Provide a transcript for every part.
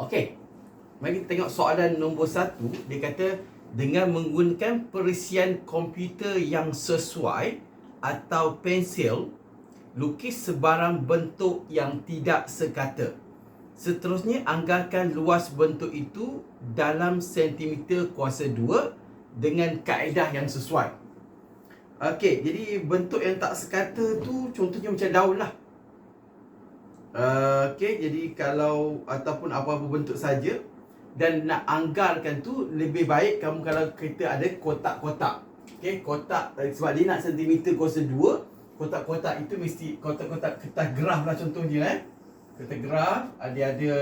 Okey. Mari kita tengok soalan nombor satu. Dia kata dengan menggunakan perisian komputer yang sesuai atau pensil, lukis sebarang bentuk yang tidak sekata. Seterusnya anggarkan luas bentuk itu dalam sentimeter kuasa 2 dengan kaedah yang sesuai. Okey, jadi bentuk yang tak sekata tu contohnya macam daun lah. Uh, Okey, jadi kalau ataupun apa-apa bentuk saja dan nak anggarkan tu lebih baik kamu kalau kita ada kotak-kotak. Okey, kotak eh, sebab dia nak sentimeter kuasa 2, kotak-kotak itu mesti kotak-kotak kertas graf lah contohnya eh. Kertas graf ada ada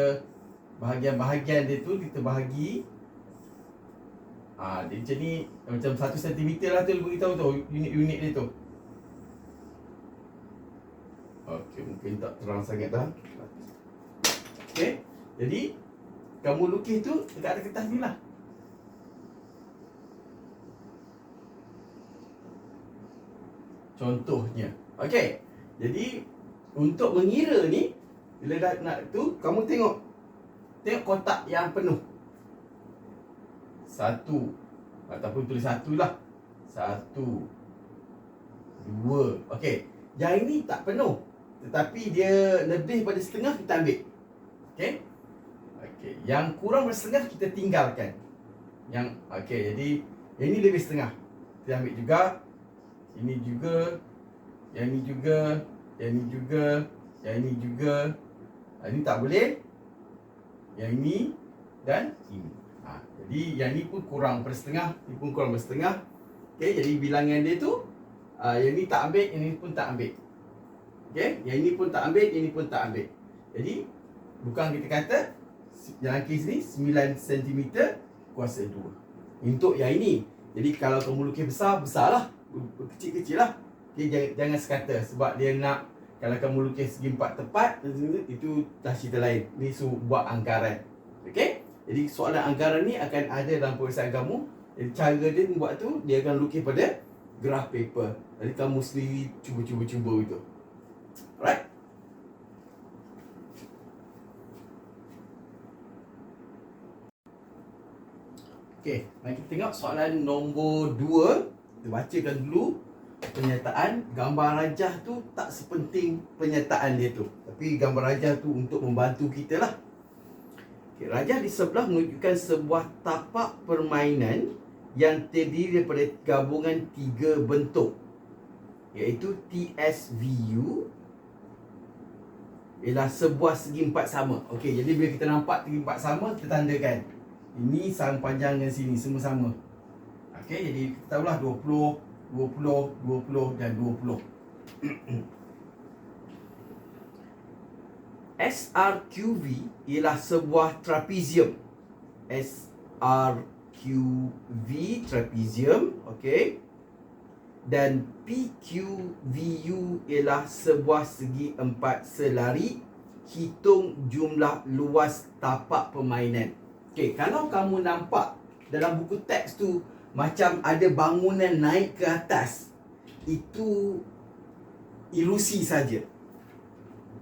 bahagian-bahagian dia tu kita bahagi Ha, dia macam ni macam satu sentimeter lah tu dia beritahu tu unit-unit dia tu. Okey, mungkin tak terang sangat dah. Okey. Jadi kamu lukis tu dekat atas kertas ni lah. Contohnya. Okey. Jadi untuk mengira ni bila dah nak tu kamu tengok tengok kotak yang penuh satu Ataupun tulis satu lah Satu Dua Okey Yang ini tak penuh Tetapi dia lebih pada setengah kita ambil. Okey? Okey Yang kurang pada setengah kita tinggalkan. Yang Okey jadi Yang ini lebih setengah Kita ambil juga. Ini juga Yang ini juga Yang ini juga Yang ini juga. Ini tak boleh. Yang ini Dan ini. Ha, jadi yang ni pun kurang per setengah, ni pun kurang per setengah. Okey, jadi bilangan dia tu uh, yang ni tak ambil, yang ni pun tak ambil. Okey, yang ni pun tak ambil, yang ni pun tak ambil. Jadi bukan kita kata jalan kes ni 9 cm kuasa 2. Untuk yang ini. Jadi kalau kamu lukis besar, besarlah. Kecil-kecil lah. Okay, jangan, jangan sekata sebab dia nak kalau kamu lukis segi empat tepat itu dah cerita lain. Ni su buat anggaran. Okey? Jadi soalan anggaran ni akan ada dalam peperiksaan kamu. Jadi cara dia buat tu, dia akan lukis pada graph paper. Jadi kamu sendiri cuba-cuba-cuba itu. Alright? Okay, mari kita tengok soalan nombor 2. Kita bacakan dulu pernyataan gambar rajah tu tak sepenting pernyataan dia tu. Tapi gambar rajah tu untuk membantu kita lah. Okay, Raja di sebelah menunjukkan sebuah tapak permainan yang terdiri daripada gabungan tiga bentuk iaitu TSVU ialah sebuah segi empat sama. Okey, jadi bila kita nampak segi empat sama, kita tandakan. Ini sama panjang dengan sini, semua sama. Okey, jadi kita tahulah 20, 20, 20 dan 20. SRQV ialah sebuah trapezium. SRQV trapezium, okey. Dan PQVU ialah sebuah segi empat selari. Hitung jumlah luas tapak permainan. Okey, kalau kamu nampak dalam buku teks tu macam ada bangunan naik ke atas, itu ilusi saja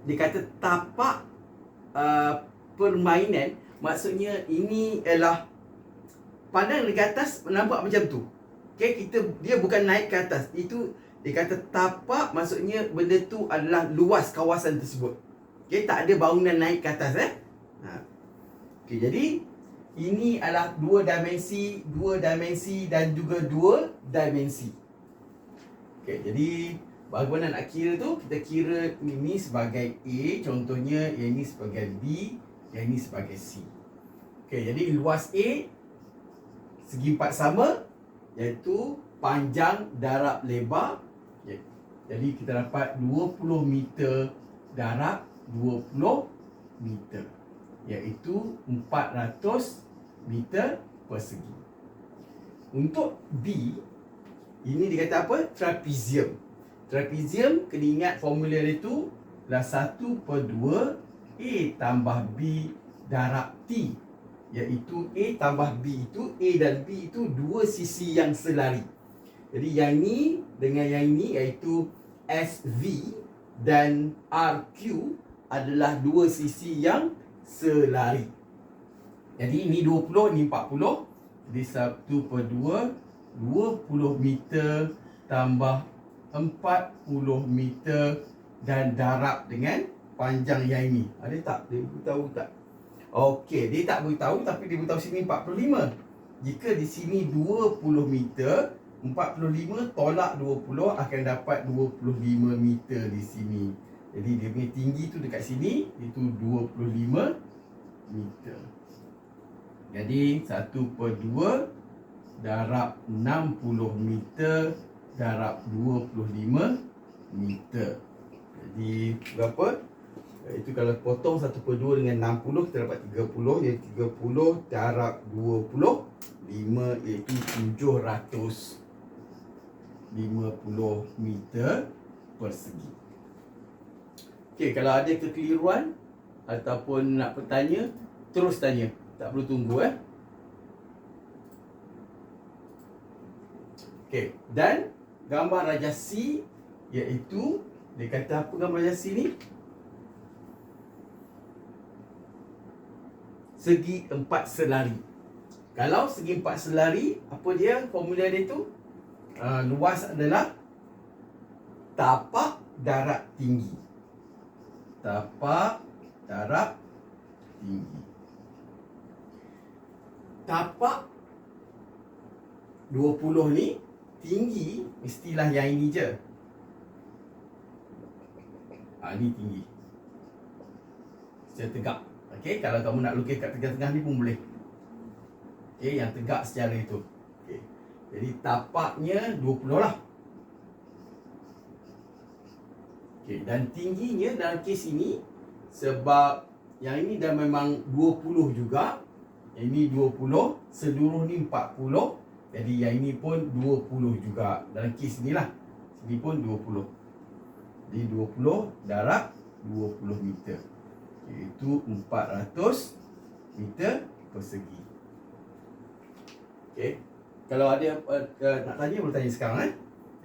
dia kata tapak uh, permainan maksudnya ini ialah pandang di atas nampak macam tu. Okey kita dia bukan naik ke atas. Itu dia kata tapak maksudnya benda tu adalah luas kawasan tersebut. Okey tak ada bangunan naik ke atas eh. Ha. Okey jadi ini adalah dua dimensi, dua dimensi dan juga dua dimensi. Okey jadi Bagaimana nak kira tu? Kita kira ini sebagai A Contohnya yang ini sebagai B Yang ini sebagai C Okey, jadi luas A Segi empat sama Iaitu panjang darab lebar. Jadi kita dapat 20 meter darab 20 meter. Iaitu 400 meter persegi. Untuk B Ini dikata apa? Trapezium. Trapezium kena ingat formula dia tu adalah 1 per 2 A tambah B darab T iaitu A tambah B itu A dan B itu dua sisi yang selari. Jadi yang ni dengan yang ni iaitu SV dan RQ adalah dua sisi yang selari. Jadi ini 20, ini 40. Jadi 1 per 2, 20 meter tambah 40 meter dan darab dengan panjang yang ini. Ada tak? Dia beritahu tak? Okey, dia tak beritahu tapi dia beritahu sini 45. Jika di sini 20 meter, 45 tolak 20 akan dapat 25 meter di sini. Jadi dia punya tinggi tu dekat sini itu 25 meter. Jadi 1 per 2 darab 60 meter darab 25 meter. Jadi berapa? Itu kalau potong 1 per 2 dengan 60 kita dapat 30. Jadi 30 darab 20 5 iaitu 700 50 meter persegi. Okey, kalau ada kekeliruan ataupun nak bertanya, terus tanya. Tak perlu tunggu eh. Okey, dan gambar raja C iaitu dia kata apa gambar raja C ni? Segi empat selari. Kalau segi empat selari, apa dia formula dia tu? uh, luas adalah tapak darat tinggi. Tapak darat tinggi. Tapak 20 ni tinggi mestilah yang ini je. Ha, ni tinggi. Secara tegak. Okey, kalau kamu nak lukis kat tengah-tengah ni pun boleh. Okey, yang tegak secara itu. Jadi tapaknya 20 lah. Okay, dan tingginya dalam kes ini sebab yang ini dah memang 20 juga. Yang ini 20, seluruh ni 40. Jadi yang ini pun 20 juga. Dalam kes inilah. Sini pun 20. Jadi 20 darab 20 meter. Iaitu 400 meter persegi. Okay kalau ada uh, uh, nak tanya boleh tanya sekarang eh.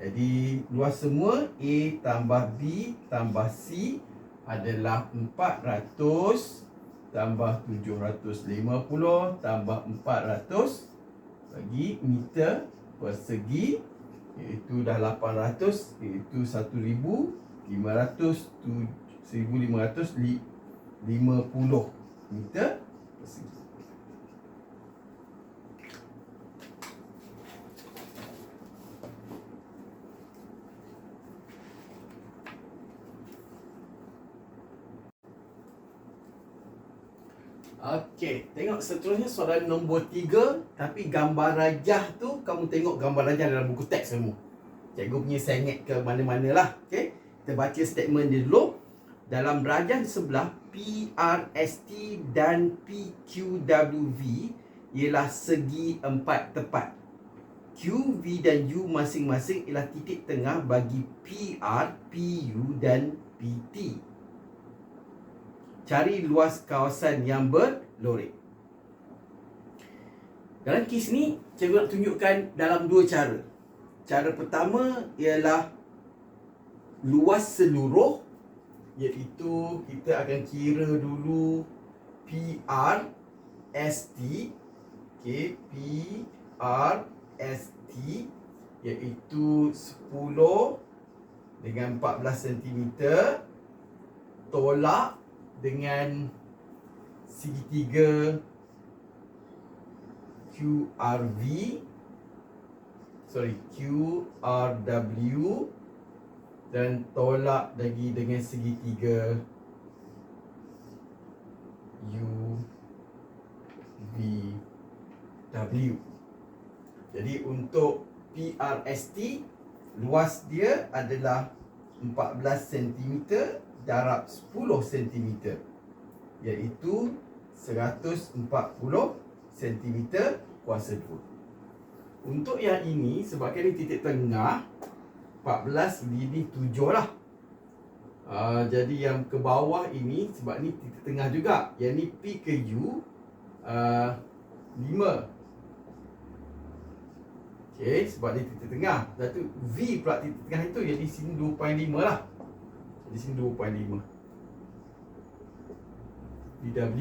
Jadi luas semua A tambah B tambah C adalah 400 tambah 750 tambah 400 bagi meter persegi iaitu dah 800 iaitu 1500 1550 meter persegi Okey, tengok seterusnya soalan nombor tiga Tapi gambar rajah tu Kamu tengok gambar rajah dalam buku teks semua. Cikgu punya sengit ke mana-mana lah Okey, kita baca statement dia dulu Dalam rajah sebelah PRST dan PQWV Ialah segi empat tepat QV dan U masing-masing ialah titik tengah bagi PR, PU dan PT cari luas kawasan yang berlorek. Dalam kes ni, cikgu nak tunjukkan dalam dua cara. Cara pertama ialah luas seluruh iaitu kita akan kira dulu PR ST okay, PR ST iaitu 10 dengan 14 cm tolak dengan segitiga QRV sorry QRW dan tolak lagi dengan segitiga UVW. Jadi untuk PRST luas dia adalah 14 cm darab 10 cm iaitu 140 cm kuasa 2 untuk yang ini sebabkan ini titik tengah 14 ini 7 lah. Uh, jadi yang ke bawah ini sebab ni titik tengah juga. Yang ni P ke U uh, 5 Okay, sebab dia titik tengah. Lepas tu V pula titik tengah itu Jadi sini 2.5 lah. Di sini 2.5 DW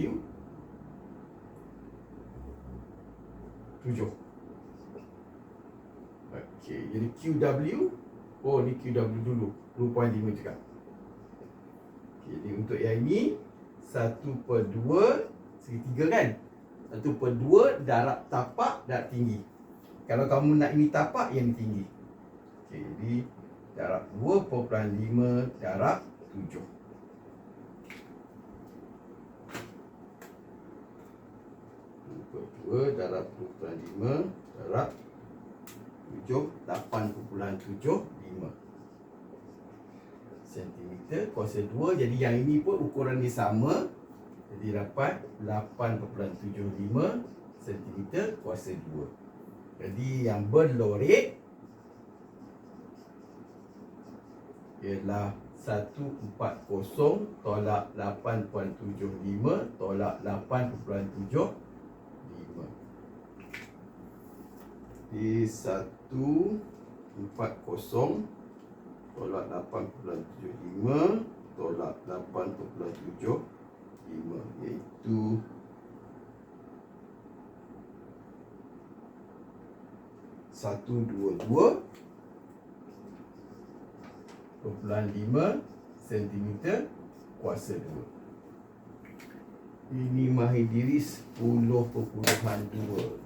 7. Okey, jadi QW Oh, ni QW dulu. 2.5 juga jadi untuk yang ni 1 per 2 Segitiga kan? 1 per 2 darab tapak darab tinggi. Kalau kamu nak ini tapak yang tinggi. Okey, jadi darab 2.5 darab 7 2 darab 2.5 darab 7 8.75 cm kuasa 2 jadi yang ini pun ukuran dia sama. Jadi dapat 8.75 cm kuasa 2 jadi yang berlorik ialah 140 tolak 8.75 tolak 8.75 di empat kosong tolak lapan puluh tujuh lima tolak lapan puluh tujuh lima iaitu satu dua dua kumpulan lima sentimeter kuasa dua. Ini mahir diri sepuluh perpuluhan dua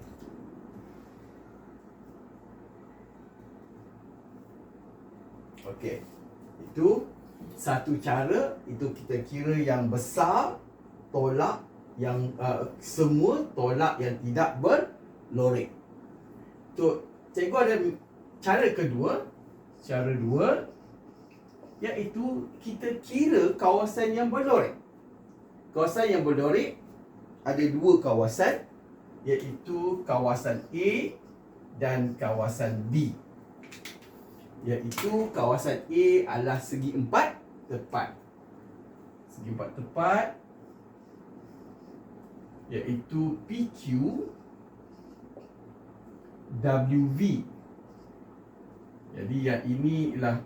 Okey. Itu satu cara itu kita kira yang besar tolak yang uh, semua tolak yang tidak berlorik. Tu cikgu ada cara kedua, cara dua iaitu kita kira kawasan yang berlorik. Kawasan yang berlorik ada dua kawasan iaitu kawasan A dan kawasan B iaitu kawasan A adalah segi empat tepat. Segi empat tepat iaitu PQ WV. Jadi yang ini ialah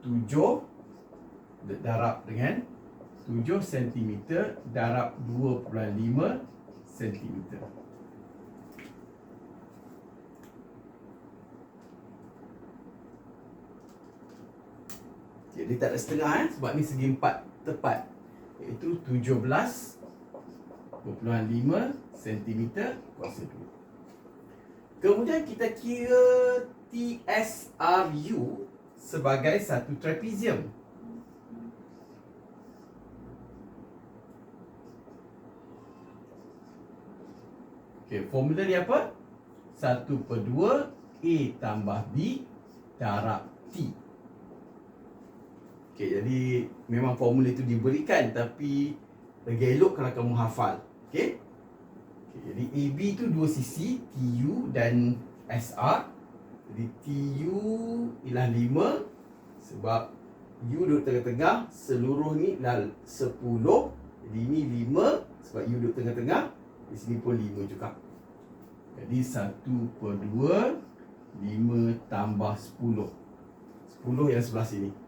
7 darab dengan 7 cm darab 2.5 cm. Jadi tak ada setengah eh sebab ni segi empat tepat. Iaitu 17.5 cm kuasa 2. Kemudian kita kira TSRU sebagai satu trapezium. Okey, formula dia apa? 1 per 2 A tambah B darab T. Okay, jadi memang formula itu diberikan tapi lagi elok kalau kamu hafal. Okay? okay jadi AB itu dua sisi, TU dan SR. Jadi TU ialah 5 sebab U duduk tengah-tengah, seluruh ni dah 10. Jadi ini 5 sebab U duduk tengah-tengah. Di sini pun 5 juga. Jadi 1 per 2, 5 tambah 10. 10 yang sebelah sini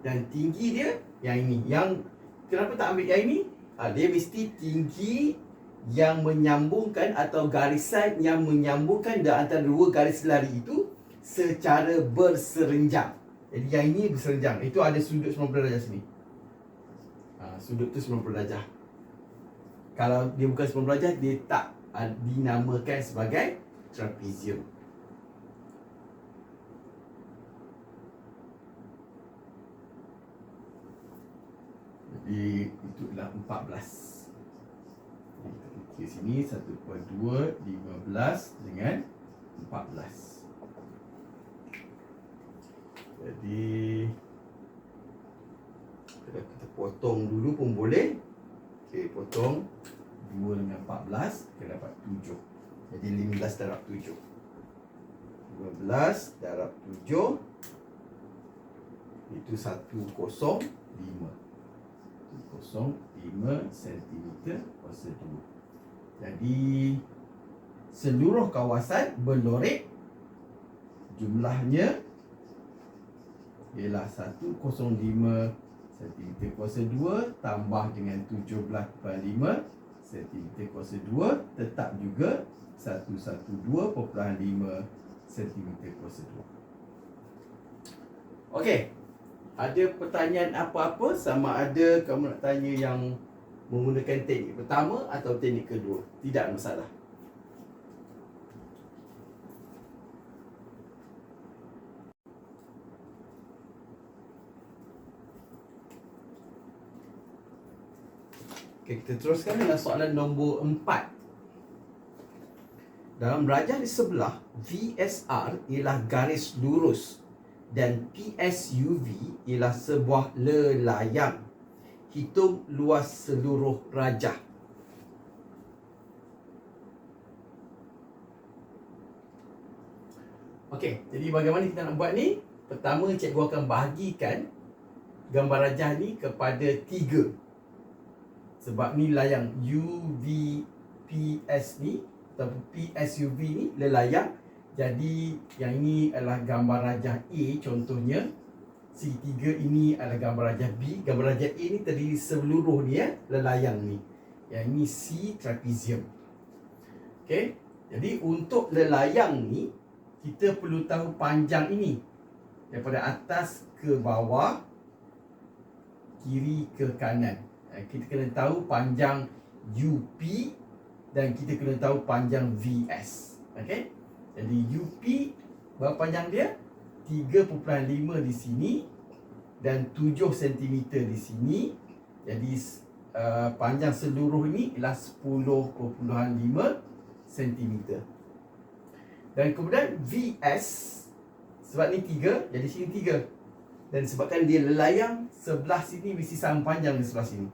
dan tinggi dia yang ini. Yang kenapa tak ambil yang ini? Ha, dia mesti tinggi yang menyambungkan atau garisan yang menyambungkan di antara dua garis lari itu secara berserenjang. Jadi yang ini berserenjang. Itu ada sudut 90 darjah sini. Ha, sudut tu 90 darjah. Kalau dia bukan 90 darjah dia tak uh, dinamakan sebagai trapezium Jadi itu adalah 14. Jadi, kita sini 1.2 15 dengan 14. Jadi kalau kita potong dulu pun boleh. Okey, potong 2 dengan 14 kita dapat 7. Jadi 15 darab 7. 12 darab 7 itu 105. 0.05 cm kuasa 2. Jadi seluruh kawasan berlorek jumlahnya ialah 105 cm kuasa 2 tambah dengan 17.5 cm kuasa 2 tetap juga 112.5 cm kuasa 2. Okey, ada pertanyaan apa-apa sama ada kamu nak tanya yang menggunakan teknik pertama atau teknik kedua. Tidak masalah. Okay, kita teruskan dengan soalan nombor 4. Dalam rajah di sebelah, VSR ialah garis lurus dan PSUV ialah sebuah lelayang. Hitung luas seluruh rajah. Okey, jadi bagaimana kita nak buat ni? Pertama, cikgu akan bahagikan gambar rajah ni kepada tiga sebab ni layang UVPS ni atau PSUV ni lelayang jadi yang ini adalah gambar rajah A contohnya. Segitiga ini adalah gambar rajah B. Gambar rajah A ni terdiri seluruh ni ya lelayang ni. Yang ini C trapezium. Okey? Jadi untuk lelayang ni kita perlu tahu panjang ini. Daripada atas ke bawah kiri ke kanan. Eh, kita kena tahu panjang UP dan kita kena tahu panjang VS. Okey. Jadi UP berapa panjang dia? 3.5 di sini dan 7 cm di sini. Jadi uh, panjang seluruh ini ialah 10.5 cm. Dan kemudian VS sebab ni 3, jadi sini 3. Dan sebabkan dia lelayang sebelah sini mesti sama panjang di sebelah sini.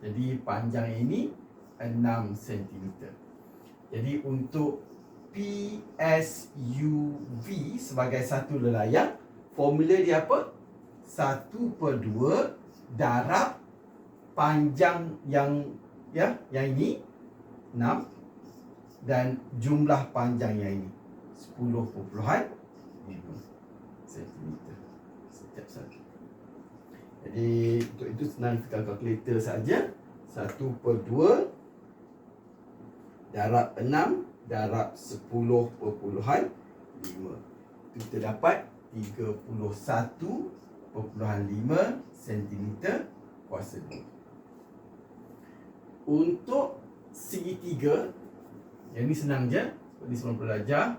Jadi panjang ini 6 cm. Jadi untuk PSUV sebagai satu lelayang, formula dia apa? 1 per 2 darab panjang yang ya yang ini 6 dan jumlah panjang yang ini 10.5 cm setiap satu. Jadi untuk itu senang tekan kalkulator saja. 1 per 2 darab 6 darab 10 perpuluhan 5. Kita dapat 31.5 cm kuasa 2. Untuk segitiga yang ni senang je. Ini semua belajar.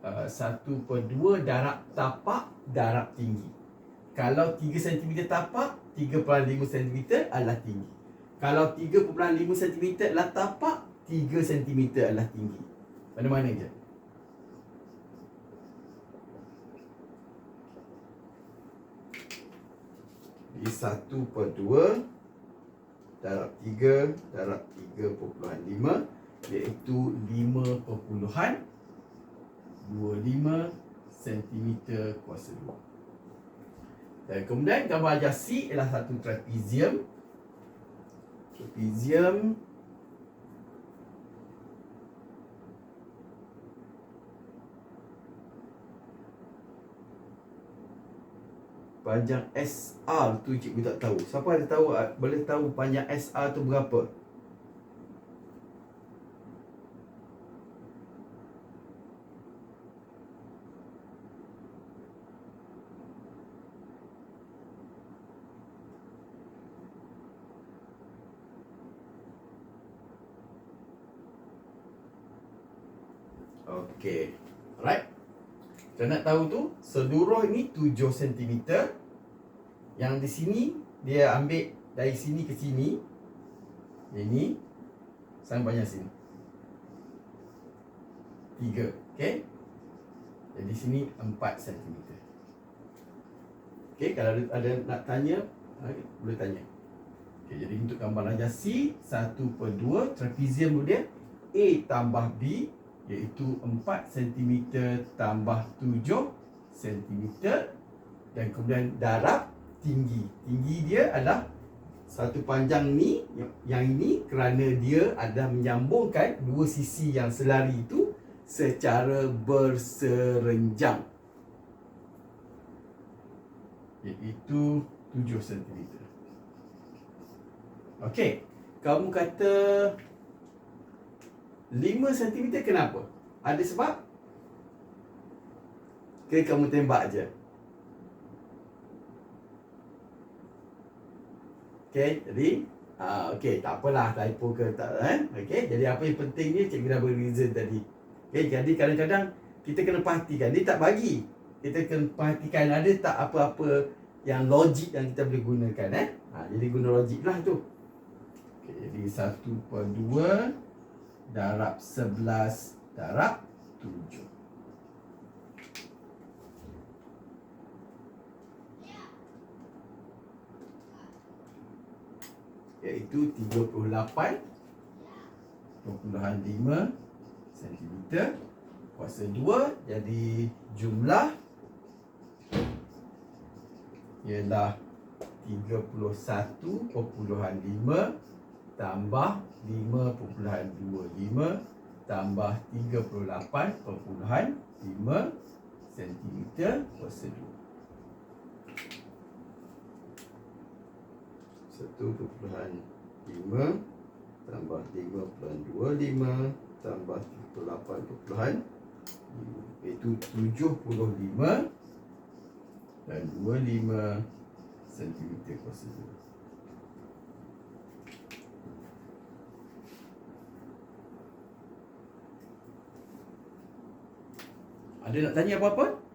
Uh, 1 per 2 darab tapak darab tinggi. Kalau 3 cm tapak 3.5 cm adalah tinggi Kalau 3.5 cm adalah tapak 3 cm adalah tinggi. Mana-mana je. Jadi 1 per 2 Darab 3 Darab 3.5 Iaitu 5 perpuluhan 25 cm kuasa 2 dan kemudian gambar ajar C ialah satu trapezium. Trapezium Panjang SR tu cikgu tak tahu. Siapa ada tahu boleh tahu panjang SR tu berapa? Okey. Alright. Kita nak tahu tu seluruh ini 7 cm. Yang di sini dia ambil dari sini ke sini. Ini sama banyak sini. 3. Okey. Dan di sini 4 cm. Okey, kalau ada, ada nak tanya, okay, boleh tanya. Okey, jadi untuk gambar rajah C 1 per 2 trapezium dia A tambah B iaitu 4 cm tambah 7 cm dan kemudian darab tinggi. Tinggi dia adalah satu panjang ni yang ini kerana dia ada menyambungkan dua sisi yang selari itu secara berserenjang. Iaitu 7 cm. Okey. Kamu kata 5 cm kenapa? Ada sebab? Ke kamu tembak je? Okay, jadi ha, Okay, tak apalah typo ke tak eh? Okay, jadi apa yang penting ni cikgu dah beri reason tadi Okay, jadi kadang-kadang kita kena perhatikan Dia tak bagi Kita kena perhatikan ada tak apa-apa yang logik yang kita boleh gunakan eh? ha, Jadi guna logik lah tu okay, Jadi 1.2 Darab 11 Darab 7 iaitu 38 2.5 cm kuasa 2 jadi jumlah ialah 31.5 tambah 5.25 tambah 38.5 cm 2 1.5 tambah 5.25 tambah 38.5 iaitu 75 dan 25 cm kuasa 2 Ada nak tanya apa-apa?